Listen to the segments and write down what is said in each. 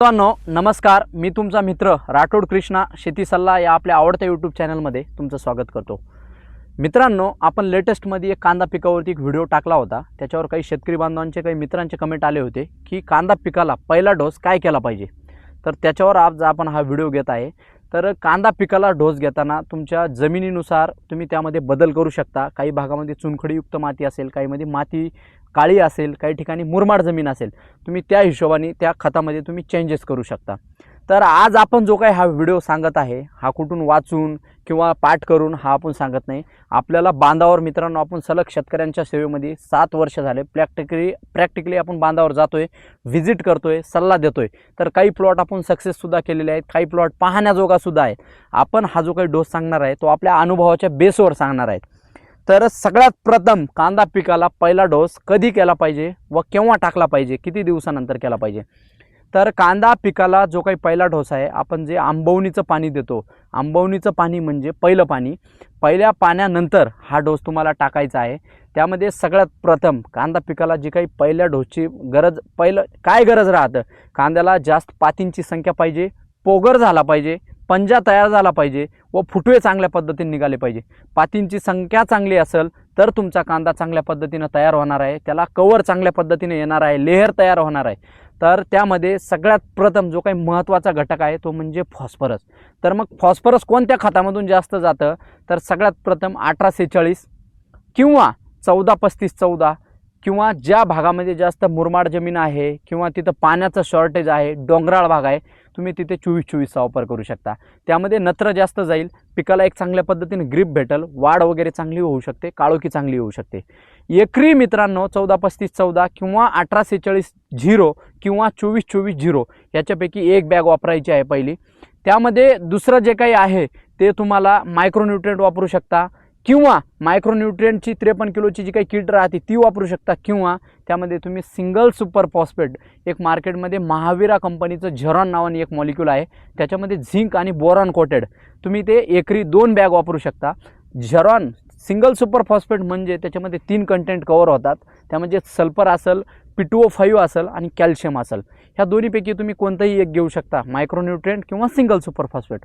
मित्रांनो नमस्कार. मी तुमचा मित्र राठोड कृष्णा शेती सल्ला या आपल्या आवडत्या यूट्यूब चॅनलमध्ये तुमचं स्वागत करतो. मित्रांनो आपण लेटेस्टमध्ये एक कांदा पिकावरती एक व्हिडिओ टाकला होता. त्याच्यावर काही शेतकरी बांधवांचे काही मित्रांचे कमेंट आले होते की कांदा पिकाला पहिला डोस काय केला पाहिजे? तर त्याच्यावर आज आपण हा व्हिडिओ घेत आहे. तर कांदा पिकाला डोस घेताना तुमच्या जमिनीनुसार तुम्ही त्यामध्ये बदल करू शकता. काही भागामध्ये चुनखडीयुक्त माती असेल काहीमध्ये माती काळी असेल काही ठिकाणी मुरमाड जमीन असेल. तुम्ही त्या हिशोबाने त्या खतामध्ये तुम्ही चेंजेस करू शकता. तर आज आपण जो काही हा व्हिडिओ सांगत आहे हा कुठून वाचून किंवा पाठ करून हा आपण सांगत नाही. आपल्याला बांधावर मित्रांनो आपण सलग शेतकऱ्यांच्या सेवेमध्ये सात वर्ष झाले. प्रॅक्टिकली प्रॅक्टिकली आपण बांधावर जातोय व्हिजिट करतोय सल्ला देतोय. तर काही प्लॉट आपण सक्सेससुद्धा केलेले आहेत काही प्लॉट पाहण्याजोगासुद्धा आहे आपण हा जो काही डोस सांगणार आहे तो आपल्या अनुभवाच्या बेसवर सांगणार आहे तर सगळ्यात प्रथम कांदा पिकाला पहिला डोस कधी केला पाहिजे व केव्हा टाकला पाहिजे किती दिवसानंतर केला पाहिजे? तर कांदा पिकाला जो काही पहिला डोस आहे आपण जे आंबवणीचं पाणी देतो आंबवणीचं पाणी म्हणजे पहिलं पाणी. पहिल्या पाण्यानंतर हा डोस तुम्हाला टाकायचा आहे. त्यामध्ये सगळ्यात प्रथम कांदा पिकाला जी काही पहिल्या डोसची गरज पहिलं काय गरज राहतं? कांद्याला जास्त पातींची संख्या पाहिजे पोगर झाला पाहिजे पंजा तयार झाला पाहिजे व फुटवे चांगल्या पद्धतीने निघाले पाहिजे. पातींची संख्या चांगली असेल तर तुमचा कांदा चांगल्या पद्धतीनं तयार होणार आहे त्याला कवर चांगल्या पद्धतीने येणार आहे लेहर तयार होणार आहे. तर त्यामध्ये सगळ्यात प्रथम जो काही महत्त्वाचा घटक आहे तो म्हणजे फॉस्फरस. तर मग फॉस्फरस कोणत्या खतामधून जास्त जातं? तर सगळ्यात प्रथम अठरा सेहेचाळीस किंवा चौदा पस्तीस चौदा किंवा ज्या भागामध्ये जास्त मुरमाड जमीन आहे किंवा तिथं पाण्याचं शॉर्टेज आहे डोंगराळ भाग आहे तुम्ही तिथे चोवीस चोवीसचा वापर करू शकता. त्यामध्ये नत्र जास्त जाईल पिकाला एक चांगल्या पद्धतीने ग्रीप भेटल वाढ वगैरे चांगली होऊ शकते काळोखी चांगली होऊ शकते. एकरी मित्रांनो चौदा पस्तीस चौदा किंवा अठरा सेहेचाळीस झिरो किंवा चोवीस चोवीस झिरो याच्यापैकी एक बॅग वापरायची आहे पहिली. त्यामध्ये दुसरं जे काही आहे ते तुम्हाला मायक्रोन्युट्रेंट वापरू शकता. किंवा मायक्रोन्युट्रियनची त्रेपन्न किलोची जी काही किट राहते ती वापरू शकता. किंवा त्यामध्ये तुम्ही सिंगल सुपर फॉस्फेट एक मार्केटमध्ये महावीरा कंपनीचं झेरॉन नावाने एक मॉलिक्यूल आहे. त्याच्यामध्ये झिंक आणि बोरॉन कोटेड तुम्ही ते एकरी दोन बॅग वापरू शकता. झेरॉन सिंगल सुपर फॉस्फेट म्हणजे त्याच्यामध्ये तीन कंटेंट कवर होतात. त्यामध्ये सल्फर असेल पिटुओ फाईव्ह असेल आणि कॅल्शियम असेल. ह्या दोन्हीपैकी तुम्ही कोणतंही एक घेऊ शकता. मायक्रोन्युट्रियंट किंवा सिंगल सुपर फॉस्फेट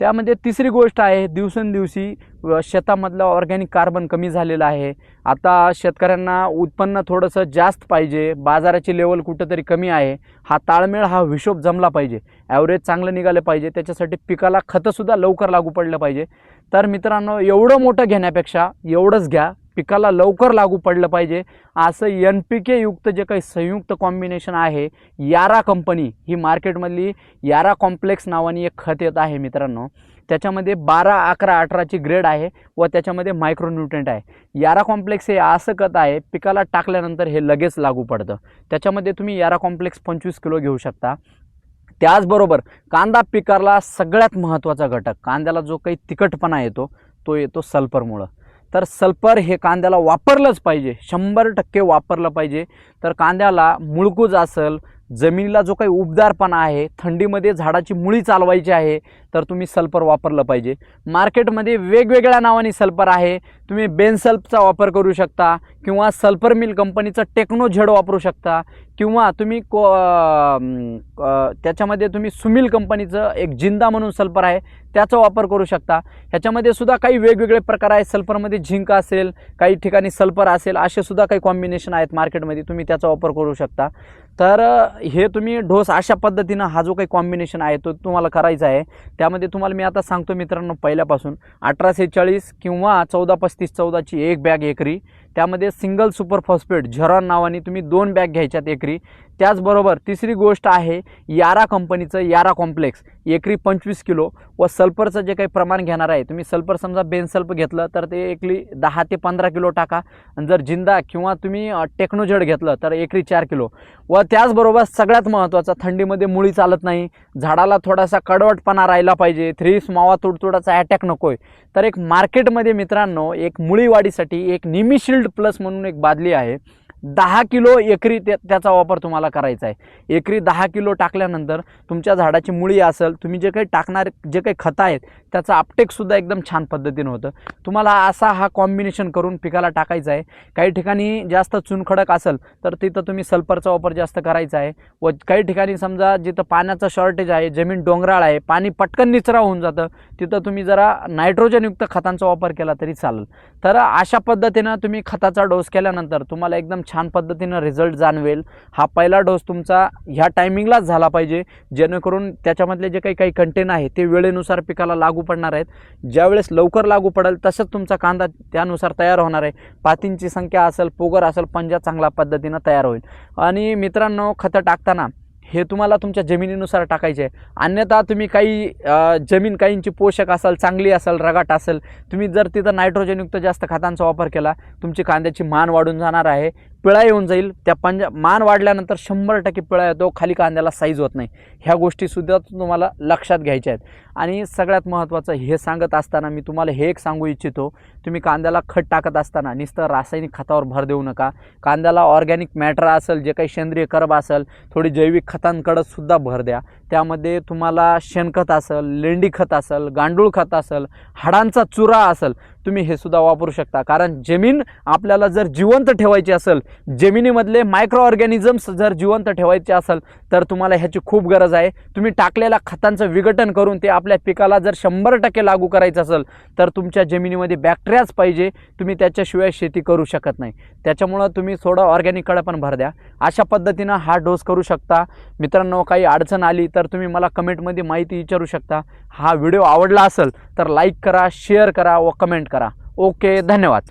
त्यामध्ये तिसरी गोष्ट आहे दिवसेंदिवशी शेतामधलं ऑर्गॅनिक कार्बन कमी झालेलं आहे. आता शेतकऱ्यांना उत्पन्न थोडंसं जास्त पाहिजे बाजाराची लेवल कुठंतरी कमी आहे. हा ताळमेळ हा हिशोब जमला पाहिजे. ॲव्हरेज चांगलं निघालं पाहिजे त्याच्यासाठी पिकाला खतंसुद्धा लवकर लागू पडलं पाहिजे. तर मित्रांनो एवढं मोठं घेण्यापेक्षा एवढंच घ्या. पिकाला लवकर लागू पडलं पाहिजे. असं एन पी के युक्त जे काही संयुक्त कॉम्बिनेशन आहे यारा कंपनी ही मार्केटमधली यारा कॉम्प्लेक्स नावाने एक खत येत आहे मित्रांनो. त्याच्यामध्ये बारा अकरा अठराची ग्रेड आहे व त्याच्यामध्ये मायक्रोन्युट्रेंट आहे. यारा कॉम्प्लेक्स हे असं खत आहे पिकाला टाकल्यानंतर हे लगेच लागू पडतं. त्याच्यामध्ये तुम्ही यारा कॉम्प्लेक्स पंचवीस किलो घेऊ शकता. त्याचबरोबर कांदा पिकाला सगळ्यात महत्त्वाचा घटक कांद्याला जो काही तिखटपणा येतो तो येतो सल्फरमुळं. तर सल्फर हे कांद्याला वापरलंच पाहिजे. शंभर टक्के वापरलं पाहिजे. तर कांद्याला मुळकूज असेल जमिनीला जो काही उबदारपणा आहे थंडीमध्ये झाडाची मुळी चालवायची आहे तर तुम्ही सल्फर वापरलं पाहिजे. मार्केटमध्ये वेगवेगळ्या नावाने सल्फर आहे. तुम्ही बेनसल्फचा वापर करू शकता किंवा सल्फर मिल कंपनीचं टेक्नो झेड वापरू शकता किंवा तुम्ही को त्याच्यामध्ये तुम्ही सुमिल कंपनीचं एक जिंदा म्हणून सल्फर आहे त्याचा वापर करू शकता. ह्याच्यामध्ये सुद्धा काही वेगवेगळे प्रकार आहेत. सल्फरमध्ये झिंक असेल काही ठिकाणी सल्फर असेल असे सुद्धा काही कॉम्बिनेशन आहेत मार्केटमध्ये तुम्ही त्याचा वापर करू शकता. तर हे तुम्ही ढोस अशा पद्धतीनं हा जो काही कॉम्बिनेशन आहे तो तुम्हाला करायचा आहे. त्यामध्ये तुम्हाला मी आता सांगतो मित्रांनो पहिल्यापासून अठरा सेहेचाळीस किंवा चौदा पस्तीस चौदाची एक बॅग एकरी. त्यामध्ये सिंगल सुपर फॉस्फेट झेरॉन नावाने तुम्ही दोन बॅग घ्यायच्यात एकरी. त्याचबरोबर तिसरी गोष्ट आहे यारा कंपनीचं यारा कॉम्प्लेक्स. एकरी पंचवीस किलो व सल्फरचं जे काही प्रमाण घेणार आहे तुम्ही सल्फर समजा बेनसल्फ घेतलं तर ते एकरी दहा ते पंधरा किलो टाका. आणि जर जिंदा किंवा तुम्ही टेक्नोजेड घेतलं तर एकरी चार किलो. व त्याचबरोबर सगळ्यात महत्त्वाचं थंडीमध्ये मुळी चालत नाही. झाडाला थोडासा कडवटपणा राहिला पाहिजे. थ्रीस मावा तुडतुडाचा अटॅक नको आहे तर एक मार्केटमध्ये मित्रांनो एक मुळी वाढीसाठी एक निमिशिल्ड प्लस म्हणून एक बादली आहे. दहा किलो एकरी त्या त्याचा वापर तुम्हाला करायचा आहे. एकरी दहा किलो टाकल्यानंतर तुमच्या झाडाची मुळी असेल तुम्ही जे काही टाकणार जे काही खतं आहेत त्याचं आपटेकसुद्धा एकदम छान पद्धतीनं होतं. तुम्हाला असा हा कॉम्बिनेशन करून पिकाला टाकायचा आहे. काही ठिकाणी जास्त चुनखडक असेल तर तिथं तुम्ही सल्फरचा वापर जास्त करायचा आहे. व काही ठिकाणी समजा जिथं पाण्याचं शॉर्टेज आहे जमीन डोंगराळ आहे पाणी पटकन निचरा होऊन जातं तिथं तुम्ही जरा नायट्रोजनयुक्त खतांचा वापर केला तरी चालेल. तर अशा पद्धतीनं तुम्ही खताचा डोस केल्यानंतर तुम्हाला एकदम छान पद्धतीनं रिझल्ट जाणवेल. हा पहिला डोस तुमचा ह्या टायमिंगलाच झाला पाहिजे. जेणेकरून त्याच्यामधले जे काही काही कंटेन आहे ते वेळेनुसार पिकाला लागू पडणार आहेत. ज्यावेळेस लवकर लागू पडेल तसंच तुमचा कांदा त्यानुसार तयार होणार आहे. पातींची संख्या असेल पोगर असेल पंजा चांगल्या पद्धतीनं तयार होईल. आणि मित्रांनो खतं टाकताना हे तुम्हाला तुमच्या जमिनीनुसार टाकायचे आहे. अन्यथा तुम्ही काही जमीन काहींची पोषक असाल चांगली असाल रगाट असेल तुम्ही जर तिथं नायट्रोजनयुक्त जास्त खतांचा वापर केला तुमची कांद्याची मान वाढून जाणार आहे पिळा येऊन जाईल त्या पंजा मान वाढल्यानंतर शंभर टक्के पिळा येतो खाली कांद्याला साईज होत नाही. ह्या गोष्टीसुद्धा तुम्हाला लक्षात घ्यायच्या आहेत. आणि सगळ्यात महत्त्वाचं हे सांगत असताना मी तुम्हाला हे एक सांगू इच्छितो तुम्ही कांद्याला खत टाकत असताना नुसतं रासायनिक खतावर भर देऊ नका. कांद्याला ऑर्गॅनिक मॅटर असेल जे काही सेंद्रिय कर्ब असेल थोडी जैविक खत खतांकडं सुद्धा भर द्या. त्यामध्ये तुम्हाला शेणखत असेल लेंडी खत असेल गांडूळ खत असेल हाडांचा चुरा असेल तुम्ही हे सुद्धा वापरू शकता. कारण जमीन आपल्याला जर जिवंत ठेवायची असेल जमिनीमधले मायक्रो ऑर्गॅनिझम्स जर जिवंत ठेवायचे असेल तर तुम्हाला ह्याची खूप गरज आहे. तुम्ही टाकलेल्या खतांचं विघटन करून ते आपल्या पिकाला जर शंभर टक्के लागू करायचं असेल तर तुमच्या जमिनीमध्ये बॅक्टेरियाच पाहिजे. तुम्ही त्याच्याशिवाय शेती करू शकत नाही. त्याच्यामुळं तुम्ही थोडं ऑर्गॅनिककडे पण भर द्या. अशा पद्धतीनं हा डोस करू शकता. मित्रांनो काही अडचण आली तर तुम्ही मला कमेंटमध्ये माहिती विचारू शकता. हा व्हिडिओ आवडला असेल तर लाईक करा शेअर करा व कमेंट करा. ओके धन्यवाद.